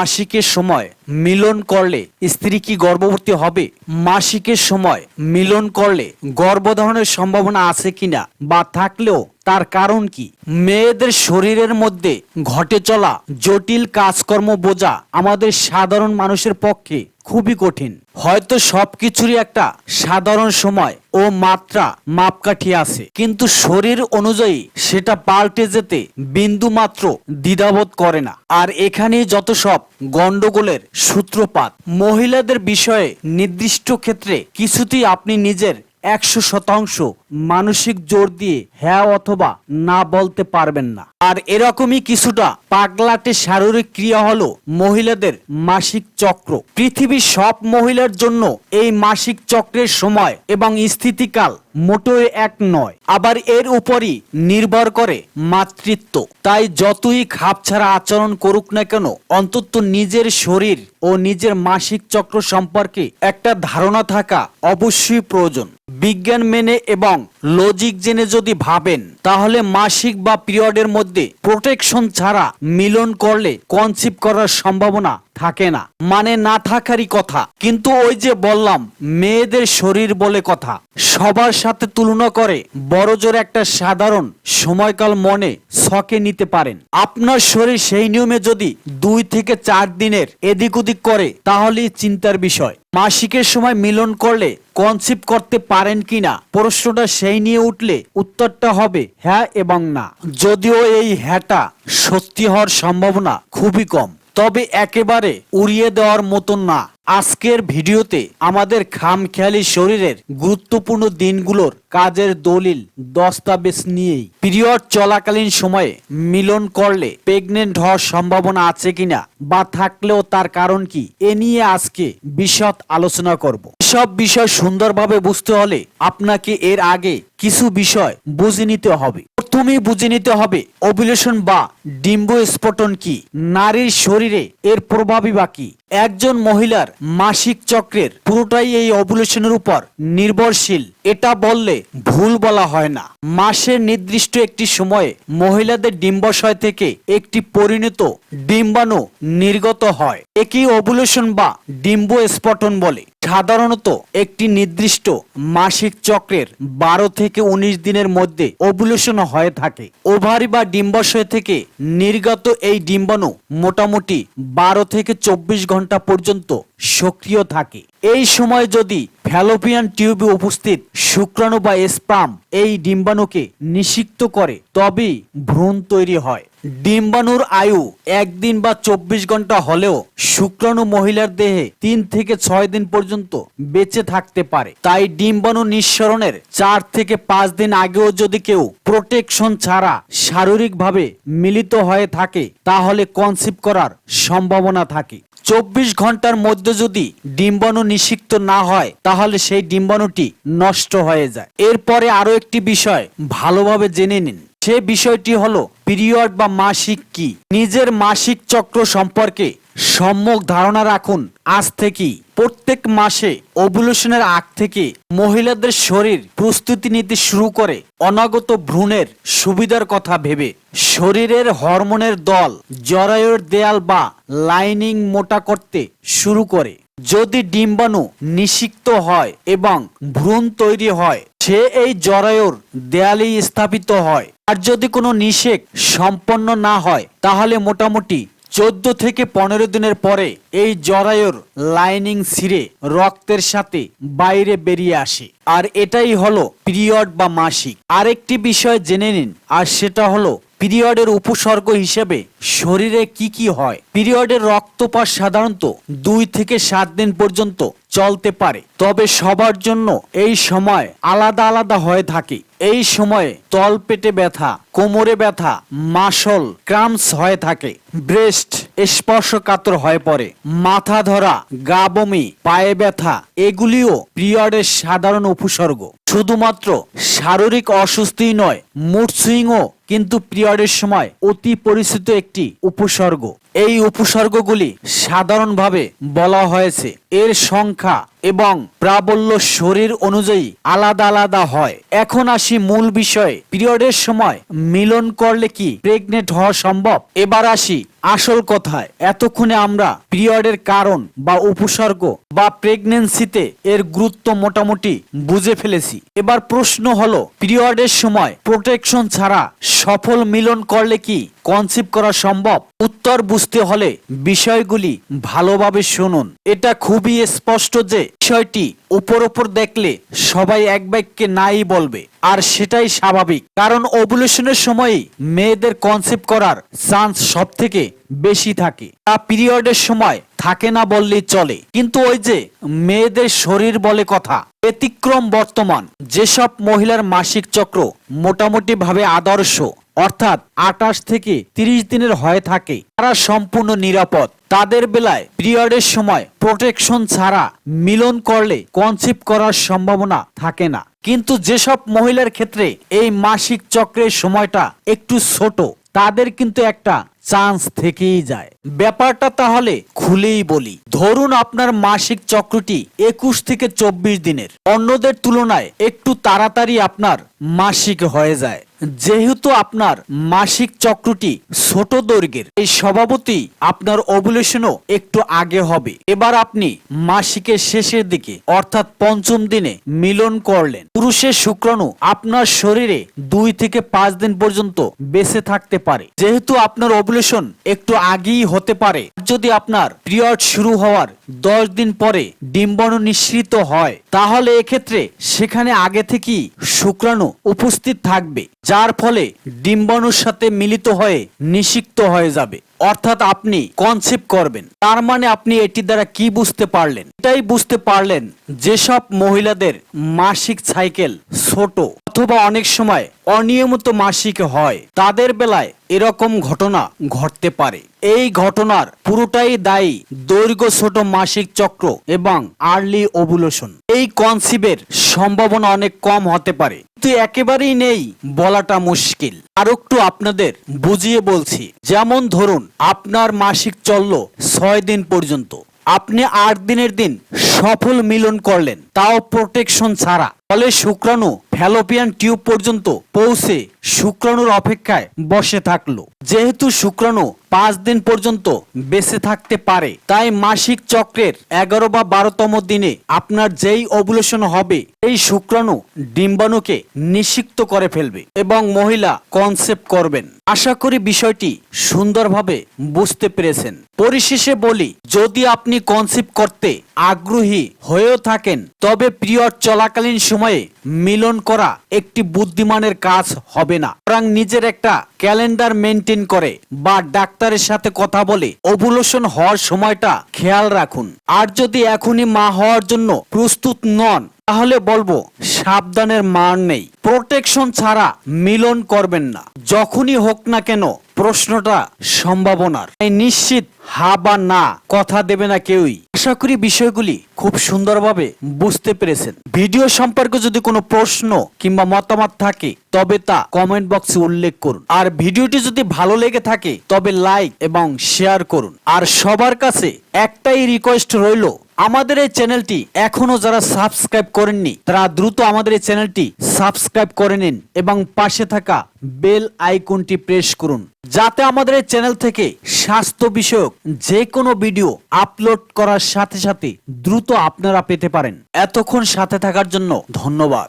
মাসিকের সময় মিলন করলে স্ত্রী কি গর্ভবতী হবে? মাসিকের সময় মিলন করলে গর্ভধারণের সম্ভাবনা আছে কিনা? বা থাকলেও তার কারণ কি? মেয়েদের শরীরের মধ্যে ঘটে চলা জটিল কাজকর্ম বোঝা আমাদের সাধারণ মানুষের পক্ষে খুবই কঠিন। হয়তো সবকিছুরই একটা সাধারণ সময় ও মাত্রা মাপকাঠি আছে। কিন্তু শরীর অনুযায়ী সেটা পাল্টে যেতে বিন্দু মাত্র দ্বিধাবোধ করে না। আর এখানে যত সব গন্ডগোলের সূত্রপাত। মহিলাদের বিষয়ে নির্দিষ্ট ক্ষেত্রে কিছুতেই আপনি নিজের একশো শতাংশ মানসিক জোর দিয়ে হ্যাঁ অথবা না বলতে পারবেন না। আর এরকমই কিছুটা পাগলাটে শারীরিক ক্রিয়া হলো মহিলাদের মাসিক চক্র। পৃথিবীর সব মহিলার জন্য এই মাসিক চক্রের সময় এবং স্থিতিকাল মোটেও এক নয়। আবার এর উপরই নির্ভর করে মাতৃত্ব। তাই যতই খাপছাড়া আচরণ করুক না কেন, অন্তত নিজের শরীর ও নিজের মাসিক চক্র সম্পর্কে একটা ধারণা থাকা অবশ্যই প্রয়োজন। বিজ্ঞান মেনে এবং লজিক জেনে যদি ভাবেন, তাহলে মাসিক বা পিরিয়ডের মধ্যে প্রোটেকশন ছাড়া মিলন করলে কনসিভ করার সম্ভাবনা থাকে না। মানে না থাকারই কথা। কিন্তু ওই যে বললাম, মেয়েদের শরীর বলে কথা। সবার সাথে তুলনা করে বড় জোর একটা সাধারণ সময়কাল মনে ছকে নিতে পারেন। আপনার শরীর সেই নিয়মে যদি দুই থেকে চার দিনের এদিক ওদিক করে, তাহলেই চিন্তার বিষয়। মাসিকের সময় মিলন করলে কনসিভ করতে পারেন কিনা, প্রশ্নটা সেই নিয়ে উঠলে উত্তরটা হবে হ্যাঁ এবং না। যদিও এই হ্যাঁটা সত্যি হওয়ার সম্ভাবনা খুবই কম। তবে একেবারে উড়িয়ে দেওয়ার মতন না। আজকের ভিডিওতে আমাদের খামখেয়ালি শরীরের গুরুত্বপূর্ণ দিনগুলোর কাজের দলিল, দস্তাবেজ নিয়েই। পিরিয়ড চলাকালীন সময়ে মিলন করলে প্রেগনেন্ট হওয়ার সম্ভাবনা আছে কিনা বা থাকলেও তার কারণ কি, এ নিয়ে আজকে বিশদ আলোচনা করব। সব বিষয় সুন্দরভাবে বুঝতে হলে আপনাকে এর আগে কিছু বিষয় বুঝে নিতে হবে। প্রথমেই বুঝে নিতে হবে ওভুলেশন বা ডিম্ব স্ফোটন কি, নারীর শরীরে এর প্রভাবই বা কি। একজন মহিলার মাসিক চক্রের পুরোটাই এই ওভুলেশনের উপর নির্ভরশীল। এটা বললে ভুল বলা হয় না। মাসের নির্দিষ্ট একটি সময়ে মহিলাদের ডিম্বাশয় থেকে একটি পরিণত ডিম্বাণু নির্গত হয়। একই অবুলেশন বা ডিম্ব স্পটন বলে। সাধারণত একটি নির্দিষ্ট মাসিক চক্রের বারো থেকে উনিশ দিনের মধ্যে ওভুলেশন হয়ে থাকে। ওভারি বা ডিম্বাশয় থেকে নির্গত এই ডিম্বাণু মোটামুটি বারো থেকে চব্বিশ ঘণ্টা পর্যন্ত সক্রিয় থাকে। এই সময় যদি ফ্যালোপিয়ান টিউবে উপস্থিত শুক্রাণু বা স্পাম এই ডিম্বাণুকে নিষিক্ত করে, তবেই ভ্রূণ তৈরি হয়। ডিম্বাণুর আয়ু একদিন বা চব্বিশ ঘণ্টা হলেও শুক্রাণু মহিলার দেহে তিন থেকে ছয় দিন পর্যন্ত বেঁচে থাকতে পারে। তাই ডিম্বাণু নিঃসরণের চার থেকে পাঁচ দিন আগেও যদি কেউ প্রোটেকশন ছাড়া শারীরিকভাবে মিলিত হয়ে থাকে, তাহলে কনসিভ করার সম্ভাবনা থাকে। চব্বিশ ঘণ্টার মধ্যে যদি ডিম্বাণু নিষিক্ত না হয়, তাহলে সেই ডিম্বাণুটি নষ্ট হয়ে যায়। এরপরে আরও একটি বিষয় ভালোভাবে জেনে নিন। সে বিষয়টি হলো পিরিয়ড বা মাসিক কি? নিজের মাসিক চক্র সম্পর্কে সম্যক ধারণা রাখুন। আজ থেকেই প্রত্যেক মাসে ওভুলেশনের আগ থেকে মহিলাদের শরীর প্রস্তুতি নিতে শুরু করে। অনাগত ভ্রূণের সুবিধার কথা ভেবে শরীরের হরমোনের দল, জরায়ুর দেয়াল বা লাইনিং মোটা করতে শুরু করে। যদি ডিম্বাণু নিষিক্ত হয় এবং ভ্রূণ তৈরি হয় সে এই জরায়ুর দেয়ালেই স্থাপিত হয়। আর যদি কোনো নিষেক সম্পন্ন না হয়, তাহলে মোটামুটি চোদ্দ থেকে পনেরো দিনের পরে এই জরায়ুর লাইনিং ছিঁড়ে রক্তের সাথে বাইরে বেরিয়ে আসে। আর এটাই হলো পিরিয়ড বা মাসিক। আরেকটি বিষয় জেনে নিন, আর সেটা হলো পিরিয়ডের উপসর্গ হিসেবে শরীরে কি কি হয়? পিরিয়ডের রক্তপাত সাধারণত দুই থেকে সাত দিন পর্যন্ত চলতে পারে। তবে সবার জন্য এই সময় আলাদা আলাদা হয়ে থাকে। এই সময়ে তল পেটে ব্যথা, কোমরে ব্যথা, মাসল ক্রামস হয়ে থাকে। ব্রেস্ট স্পর্শকাতর হয়ে পড়ে। মাথা ধরা, গা বমি, পায়ে ব্যথা, এগুলিও পিরিয়ডের সাধারণ উপসর্গ। শুধুমাত্র শারীরিক অসুস্থই নয়, মুড সুইংও কিন্তু পিরিয়ডের সময় অতি পরিচিত একটি উপসর্গ। এই উপসর্গগুলি সাধারণভাবে বলা হয়েছে। এর সংখ্যা এবং প্রাবল্য শরীর অনুযায়ী আলাদা আলাদা হয়। এখন আসি মূল বিষয়ে। পিরিয়ডের সময় মিলন করলে কি প্রেগনেন্ট হওয়া সম্ভব? এবার আসি আসল কথায়। এতক্ষণে আমরা পিরিয়ডের কারণ বা উপসর্গ বা প্রেগনেন্সিতে এর গুরুত্ব মোটামুটি বুঝে ফেলেছি। এবার প্রশ্ন হলো, পিরিয়ডের সময় প্রোটেকশন ছাড়া সফল মিলন করলে কি কনসিভ করা সম্ভব। উত্তর বুঝতে হলে বিষয়গুলি ভালোভাবে শুনুন। এটা খুবই স্পষ্ট যে বিষয়টি উপর উপর দেখলে সবাই এক বাক্যে নাই বলবে, আর সেটাই স্বাভাবিক। কারণ ওভুলেশনের সময়ই মেয়েদের কনসেপ্ট করার চান্স সব থেকে বেশি থাকে। তা পিরিয়ডের সময় থাকে না বললেই চলে। কিন্তু ওই যে মেয়েদের শরীর বলে কথা, ব্যতিক্রম বর্তমান। যেসব মহিলার মাসিক চক্র মোটামুটি ভাবে আদর্শ অর্থাৎ আটাশ থেকে তিরিশ দিনের হয়ে থাকে। তারা সম্পূর্ণ নিরাপদ। তাদের বেলায় পিরিয়ডের সময় প্রোটেকশন ছাড়া মিলন করলে কনসিভ করার সম্ভাবনা থাকে না। কিন্তু যেসব মহিলার ক্ষেত্রে এই মাসিক চক্রের সময়টা একটু ছোট, তাদের কিন্তু একটা চান্স থেকেই যায়। ব্যাপারটা তাহলে খুলেই বলি। ধরুন আপনার মাসিক চক্রটি একুশ থেকে চব্বিশ দিনের। অন্যদের তুলনায় একটু তাড়াতাড়ি আপনার মাসিক হয়ে যায়। যেহেতু আপনার মাসিক চক্রটি ছোট দৈর্ঘ্যের, এই স্বভাবতই আপনার ওভুলেশনও একটু আগে হবে। এবার আপনি মাসিকের শেষের দিকে, অর্থাৎ পঞ্চম দিনে মিলন করলেন। পুরুষের শুক্রাণু আপনার শরীরে দুই থেকে পাঁচ দিন পর্যন্ত বেঁচে থাকতে পারে। যেহেতু আপনার ওভুলেশন একটু আগেই হতে পারে। যদি আপনার পিরিয়ড শুরু হওয়ার দশ দিন পরে ডিম্বাণু নিঃসৃত হয়, তাহলে এক্ষেত্রে সেখানে আগে থেকেই শুক্রাণু উপস্থিত থাকবে, যার ফলে ডিম্বাণুর সাথে মিলিত হয়ে নিষিক্ত হয়ে যাবে। অর্থাৎ আপনি কনসেপ্ট করবেন। তার মানে আপনি এটি দ্বারা কি বুঝতে পারলেন? এটাই বুঝতে পারলেন যেসব মহিলাদের মাসিক সাইকেল ছোট অথবা অনেক সময় অনিয়মিত মাসিক হয়, তাদের বেলায় এরকম ঘটনা ঘটতে পারে। এই ঘটনার পুরোটাই দায়ী দৈর্ঘ্য ছোট মাসিক চক্র এবং আর্লি ওভুলেশন। এই কনসিভের সম্ভাবনা অনেক কম হতে পারে। কিন্তু একেবারেই নেই বলাটা মুশকিল। আর একটু আপনাদের বুঝিয়ে বলছি, যেমন ধরুন আপনার মাসিক চলল ছয় দিন পর্যন্ত। আপনি আট দিনের দিন সফল মিলন করলেন, তাও প্রোটেকশন ছাড়া। ফলে শুক্রাণু ফ্যালোপিয়ান টিউব পর্যন্ত পৌঁছে শুক্রাণুর অপেক্ষায় বসে থাকল। যেহেতু শুক্রাণু পাঁচ দিন পর্যন্ত বেঁচে থাকতে পারে, তাই মাসিক চক্রের এগারো বা বারোতম দিনে আপনার যেই ওভুলেশন হবে, এই শুক্রাণু ডিম্বাণুকে নিষিক্ত করে ফেলবে এবং মহিলা কনসেপ্ট করবেন। আশা করি বিষয়টি সুন্দরভাবে বুঝতে পেরেছেন। পরিশেষে বলি, যদি আপনি কনসেপ্ট করতে আগ্রহী হয়েও থাকেন। তবে পিরিয়ড চলাকালীন সময়ে মিলন করা একটি বুদ্ধিমানের কাজ হবে না। সুতরাং নিজের একটা ক্যালেন্ডার মেনটেন করে বা ডাক্তারের সাথে কথা বলে ওভুলেশন হওয়ার সময়টা খেয়াল রাখুন। আর যদি এখনই মা হওয়ার জন্য প্রস্তুত নন, তাহলে বলব সাবধানের মান নেই। প্রোটেকশন ছাড়া মিলন করবেন না। যখনই হোক না কেন প্রশ্নটা সম্ভাবনার। নিশ্চিত হা বা না কথা দেবে না কেউই। আশা করি বিষয়গুলি খুব সুন্দরভাবে বুঝতে পেরেছেন। ভিডিও সম্পর্কে যদি কোনো প্রশ্ন কিংবা মতামত থাকে, তবে তা কমেন্ট বক্সে উল্লেখ করুন। আর ভিডিওটি যদি ভালো লেগে থাকে, তবে লাইক এবং শেয়ার করুন। আর সবার কাছে একটাই রিকোয়েস্ট রইল, আমাদের এই চ্যানেলটি এখনও যারা সাবস্ক্রাইব করেননি, তারা দ্রুত আমাদের এই চ্যানেলটি সাবস্ক্রাইব করে নিন এবং পাশে থাকা বেল আইকনটি প্রেস করুন, যাতে আমাদের এই চ্যানেল থেকে স্বাস্থ্য বিষয়ক যে কোনো ভিডিও আপলোড করার সাথে সাথে দ্রুত আপনারা পেতে পারেন। এতক্ষণ সাথে থাকার জন্য ধন্যবাদ।